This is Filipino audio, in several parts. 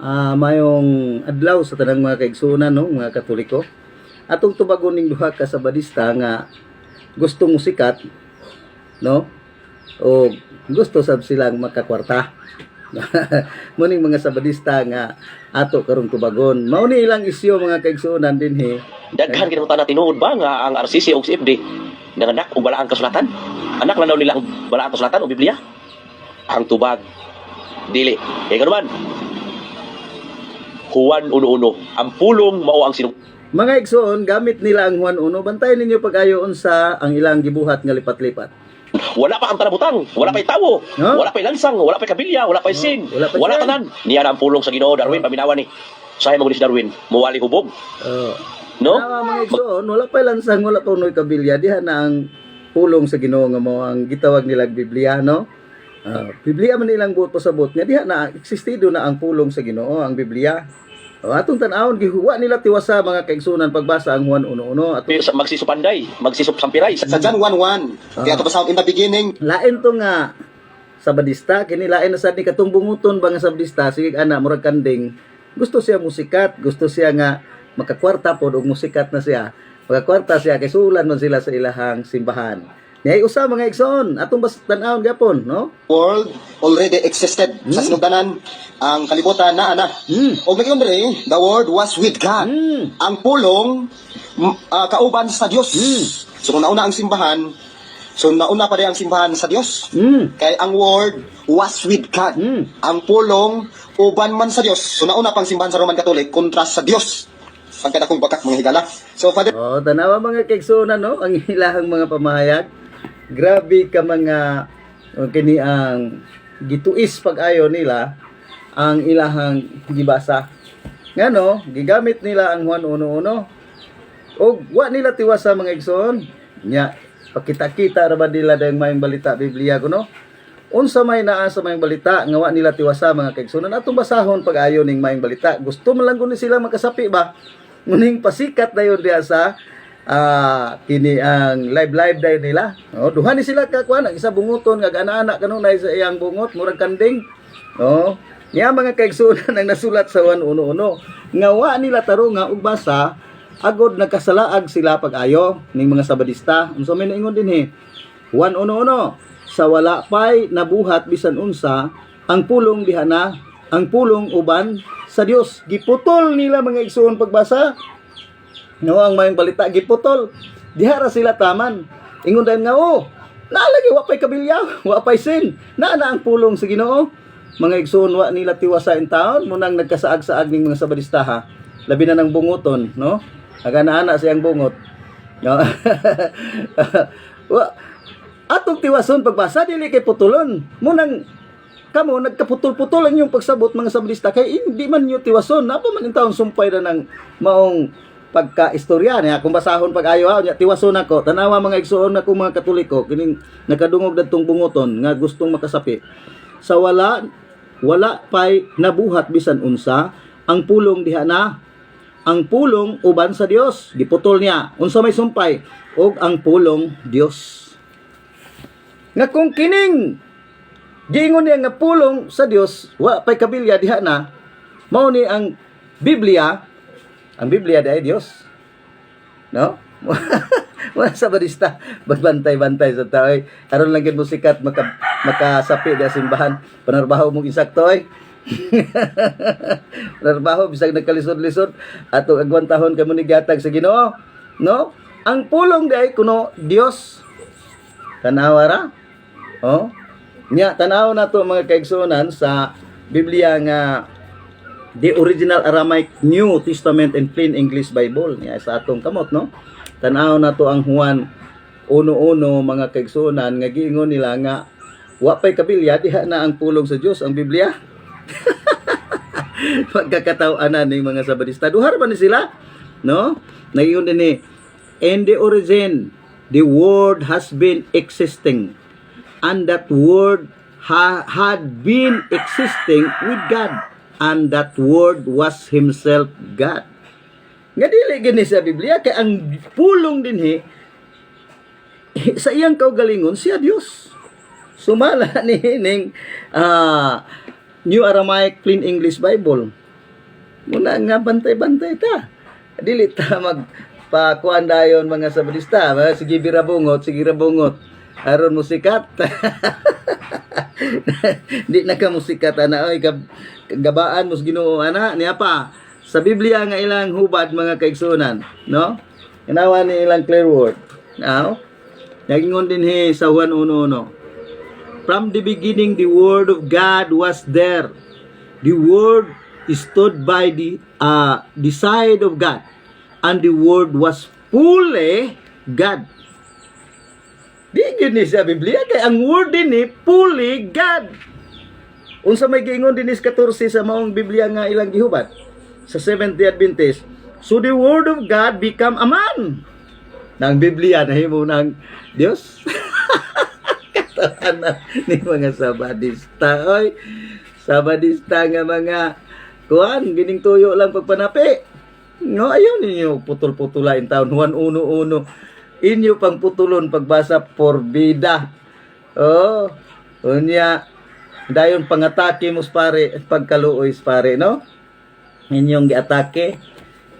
ah mayong adlaw sa tanang mga kaigsunan no, mga Katoliko. Atong tubagon ning duha ka sabadista nga gustong musikat no? O gusto sab silang makakwarta. Muning mga sabadista nga ato karong tubagon. Mao ni ilang isyu mga kaigsunan dinhi. Daghan kita na tinuod ba nga ang RCC o CFD nanganak og balaang kasulatan? Anak lang daw nila ang balaang kasulatan o Biblia? Ang tubag dili. Kaya naman. Juan 1:1. Ang pulong mao ang sinug Mga igsoon, gamit nila ang Juan Uno. Bantayan ninyo pag-ayoon sa ang ilang gibuhat nga lipat-lipat. wala pa ang tarabutang, wala pa'y tawo, No? wala pa'y lansang, wala pa'y kabilya, wala pa'y sin, wala wala, pa sin. tanan. Niya na ang pulong sa Ginoo Darwin paminawan ni. Sahay mo si Darwin, muwali hubog, Oh. no? Tama, mga igsoon, wala pa lansang, wala pa unoy kabilya. Diha na ang pulong sa Ginoo nga mo ang gitawag nila Biblia, no? Ah, Biblia man nilang buot pasabot nga diha na existido na ang pulong sa Ginoo, ang Biblia. O atong tan-awon gihuwa nila tiwasa mga kaigsunan pagbasa ang Juan 1:1 at Sa- Magsisupanday, magsusupsampiray. Sa John 1.1, kaya ito sa in the beginning, lain to nga sabadista. Kini lain na sad ni katong bunguton ba nga sabadista? Sige ana murag kanding. Gusto siya musikat. Gusto siya nga makakwarta pod og musikat na siya. Makakwarta siya kay sulan man sila sa ilahang simbahan Niya usa mga igsoon atong bas tan-awon gapon no world already existed sa sinugdanan ang kalibutan na ana. mm. Og nagyon diri, the word was with God. Mm. Ang pulong mm, ah, kauban sa Dios. Mm. So kung nauna ang simbahan, so nauna pa rin ang simbahan sa Dios. Mm. Kay ang word was with God. Mm. Ang pulong uban man sa Dios. So nauna pang simbahan sa Roman Catholic kontra sa Dios. Pagkada kong bakak mga higala. So Father Oh, tanawa mga kaigsunan no ang ilahang mga pamahayag. Grabe ka mga o, kini ang gituis pag-ayo nila ang ilahang gibasa. Ngano, gigamit nila ang Juan 1:1. O wa nila tiwasa mga igsoon. Nya pakita-kita ra ba nila dayang mayong balita Biblia kuno? Unsa may naa sa mayong balita nga wa nila tiwasa mga kaigsunan atong basahon pag-ayo ning mayong balita. Gusto man lang guni sila makasapi ba? Muning pasikat dayon diha sa ah kini ang live live dayon nila. Oh, duha ni sila ka kuan ang isa bunguton nga ana-ana kanunay sa iyang bungot murag kanding. Oh, niya mga kaigsunan ang nasulat sa 111 nga wa nila tarunga og basa agod nagkasalaag sila pag-ayo ning mga sabadista. Unsa may naingon dinhi? 111 sa wala pay nabuhat bisan unsa ang pulong diha na ang pulong uban sa Dios giputol nila mga igsoon pagbasa no ang mayong balita giputol. Diha ra sila taman. Ingon dayon nga oh naalagi wa pay kabilya wa pay sin. Na na ang pulong sa Ginoo. Mga igsoon wa nila tiwasa in taon. Mo nang nagkasaag-saag ning mga sabadista ha? Labi na ng bunguton no? Aga na ana siyang bungot. No? Atong tiwason pagbasa dili kay putulon mo nang kamo nagkaputol-putol ang yung pagsabot mga sabadista. Kay hindi man nyo tiwason na man in taon sumpay na ng maong pagka-istorya niya. Kung basahon pag-ayo ha nya tiwason ako tanawa mga igsuon ako mga katoliko. Kining nakadungog dadtong bungoton nga gustong makasapi sa wala wala pay nabuhat bisan unsa. Ang pulong diha na ang pulong uban sa Dios giputol niya. Unsa may sumpay? Og ang pulong Dios nga kung kining giingon niya nga pulong sa Dios wa pay kabilya diha na mao ni ang Biblia ang Biblia dai Dios no? Wala sa barista. Bagbantay-bantay sa tao eh. aron lang mo sikat maka makasapi da simbahan. Panarbaho mo insakto eh. Panarbaho bisag nagkalisod-lisod. Ato agwantahon kamo ni gatag sa Ginoo no? Ang pulong dai kuno Dios tanawa ra oh? Nya tanaw na to mga kaigsunan sa Biblia nga the original Aramaic New Testament and Plain English Bible. Nya sa atong kamot no? Tanaw na to ang Juan uno-uno mga kaigsunan nga giingon nila nga wa pay kabilya diha na ang pulong sa Dios ang Biblia? Pagkakatawanan ng mga sabadista. Duhar ba ni sila no? Nagiyon din ni in the origin the word has been existing and that word ha- had been existing with God and that word was himself God nga dili gani sa Biblia kay ang pulong dinhi sa iyang kaugalingon siya Dios sumala ni ning ah, New Aramaic Plain English Bible Muna nga bantay-bantay ta. Dili ta mag pakuan dayon mga sabadista. Mga sige birabungot, sige rabungot. Aron mo sikat. Di na ka mo sikat ana oy gabaan mo Ginoo ana niya pa. Sa Biblia nga ilang hubad mga kaigsunan, no? Inawa ni ilang clear word. Now, nagingon din he sa Juan 1:1. From the beginning the word of God was there. The word stood by the uh, the side of God and the word was fully God. Di gyud ni sa Biblia kay ang word din ni fully God. Unsa may giingon din is 14 sa maong Biblia nga ilang gihubad sa Seventh Day Adventist. So the word of God become a man. Nang Biblia nahimo ng Dios. Katahanan ni mga sabadista oy. Sabadista nga mga kuan gining tuyo lang pagpanapi. No, ayaw ninyo putol-putulain taon. Juan uno uno. Inyo pang putulon pagbasa porbida. Oh, unya dayon pangatake mo pare pagkaluoy pare no? Inyong giatake.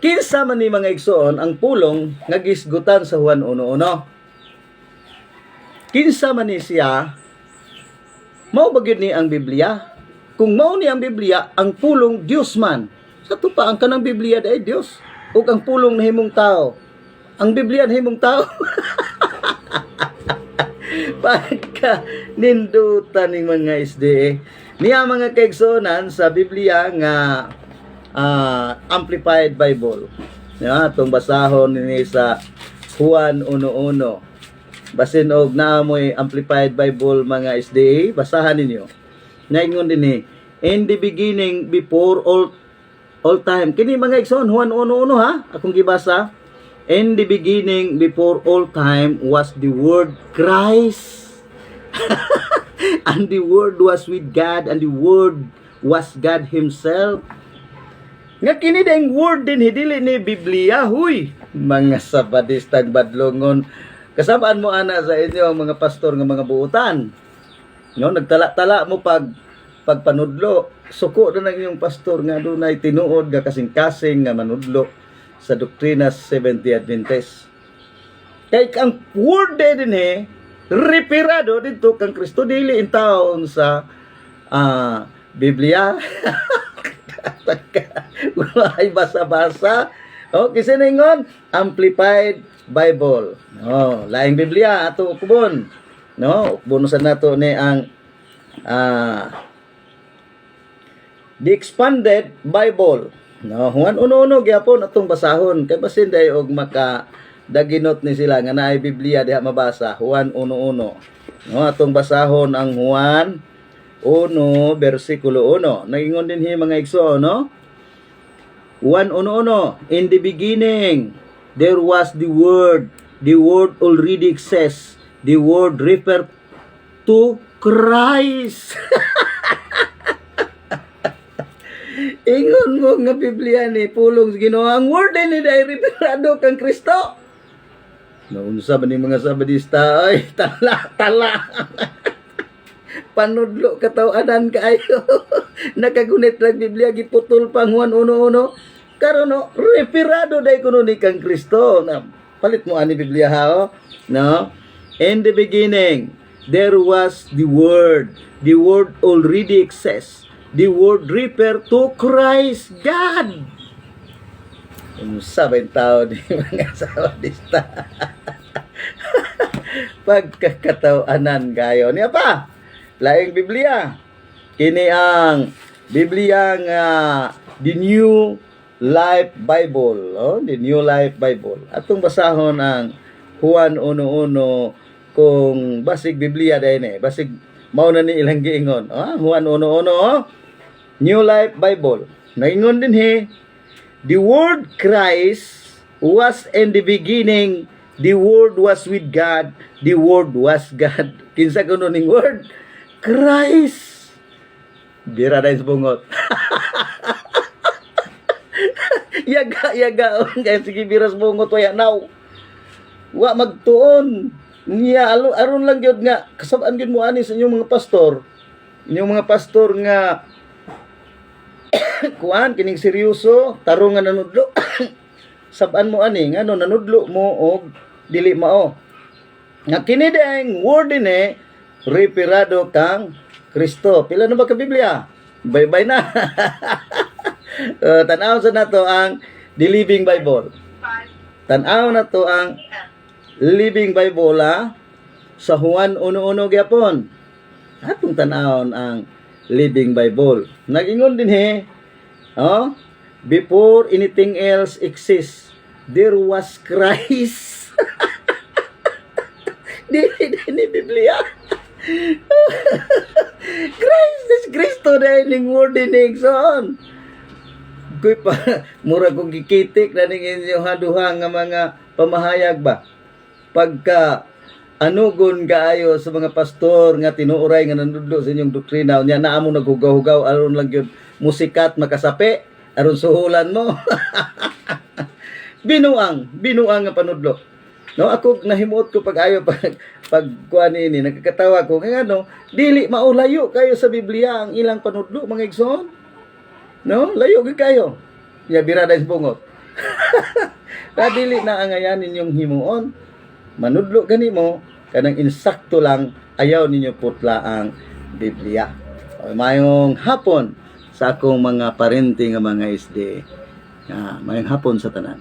Kinsa man ni mga igsoon ang pulong nga gisgutan sa Juan 1:1. Kinsa man ni siya mao ba ni ang Biblia? Kung mao ni ang Biblia, ang pulong Dios man. Sa tupa ang kanang Biblia ay Dios ug ang pulong nahimong tao. Ang Biblia nahimong tao. Pagka nindutan ng mga SDA, niya mga kaigsonan sa Biblia nga ah, Amplified Bible. Ya, itong basahon ni sa Juan 1.1. Basin og naamoy Amplified Bible mga SDA, basahan ninyo. Naingon din ni, in the beginning, before all all time. Kini mga igsoon, Juan 1.1 ha, akong gibasa. In the beginning, before all time, was the Word Christ. and the Word was with God, and the Word was God Himself. Nga kini ding word din hidili ni Biblia, huy. Mga sabadistang badlongon. Kasabaan mo ana sa inyo ang mga pastor nga mga buutan. No, nagtala-tala mo pag pagpanudlo. Suko na ng iyong pastor nga dunay tinuod nga kasing-kasing nga manudlo sa Seventh Day Adventist. Kay ang word din eh, reperado dito kang Kristo dili in taon sa ah, Biblia. ay basa-basa. Oh, kasi ningon, Amplified Bible. No, laing Biblia ato kubon. No, bonusan nato ni ang ah The Expanded Bible. No, Juan uno-uno gyapon atong basahon kay basin day og maka daginot ni sila nga naay Biblia diha mabasa Juan uno-uno. No, atong basahon ang Juan 1 versikulo 1. Nagingon din hi mga igso, no? 1 uno uno. In the beginning there was the word. The word already exists. The word refer to Christ. Ingon mo nga Biblia ni pulong Ginoo ang word ni dai referado kang Kristo. Naunsa ba ni mga sabadista ay tala tala. Panudlo katawanan kaayo. Nakagunit lang Biblia giputol pang Juan uno-uno. Karon no referado dai kuno ni kang Kristo. Na palit mo ani Biblia ha oh. No? In the beginning there was the word. The word already exists. The word refer to Christ God. Unsa ba tao ni mga sabadista? Pagkakatawanan kayo. Niya pa, laing Biblia. Kini ang Biblia nga the New Life Bible. Oh, the New Life Bible. Atong basahon ang Juan 1.1 kung basig Biblia dahil eh. Basig mao na ni ilang giingon. Ah, Juan 1.1 oh. New Life Bible. Naingon din he, the word Christ was in the beginning, the word was with God, the word was God. Kinsa kuno ning word? Christ. Bira na bungot. yaga, yaga. Kaya sige, biras bungot. Waya now. Wa magtuon. Niya, aron lang yun nga. Kasabaan yun mo ani sa inyong mga pastor. Inyong mga pastor nga kuan kining seryoso tarong nga nanudlo. Saban mo ani ngano nanudlo mo og dili mao. Nga kini ding word ni reperado kang Kristo. Pila na ba ka Biblia? Bye-bye na. Uh, tanaw sa nato ang The Living Bible. Tanaw na to ang Living Bible ah, sa Juan 1:1 gyapon. Atong tanawon ang Living Bible. Nag-ingon din he, oh, before anything else exists, there was Christ. di, di, ni Biblia. Christ is Kristo na ining word ni Nixon. Kuy pa, mura kong gikitik na ning inyo haduha nga mga pamahayag ba. Pagka anugon kaayo sa mga pastor nga tinuoray nga nanudlo sa inyong doktrina nya naa mo naghugaw-hugaw aron lang gyud musikat makasapi aron suhulan mo. Binuang binuang nga panudlo. No ako nahimuot ko pag ayo pag pag kuan ini nakakatawa ko. Kay ano dili maulayo kayo sa Biblia ang ilang panudlo mga igsoon. No layo gyud kayo. Ya birada is bungot. Dili na angayanin yung himuon. Manudlo gani mo kanang insakto lang ayaw ninyo putla ang Biblia. O, mayong hapon sa akong mga parente nga mga SD. Ah, mayong hapon sa tanan.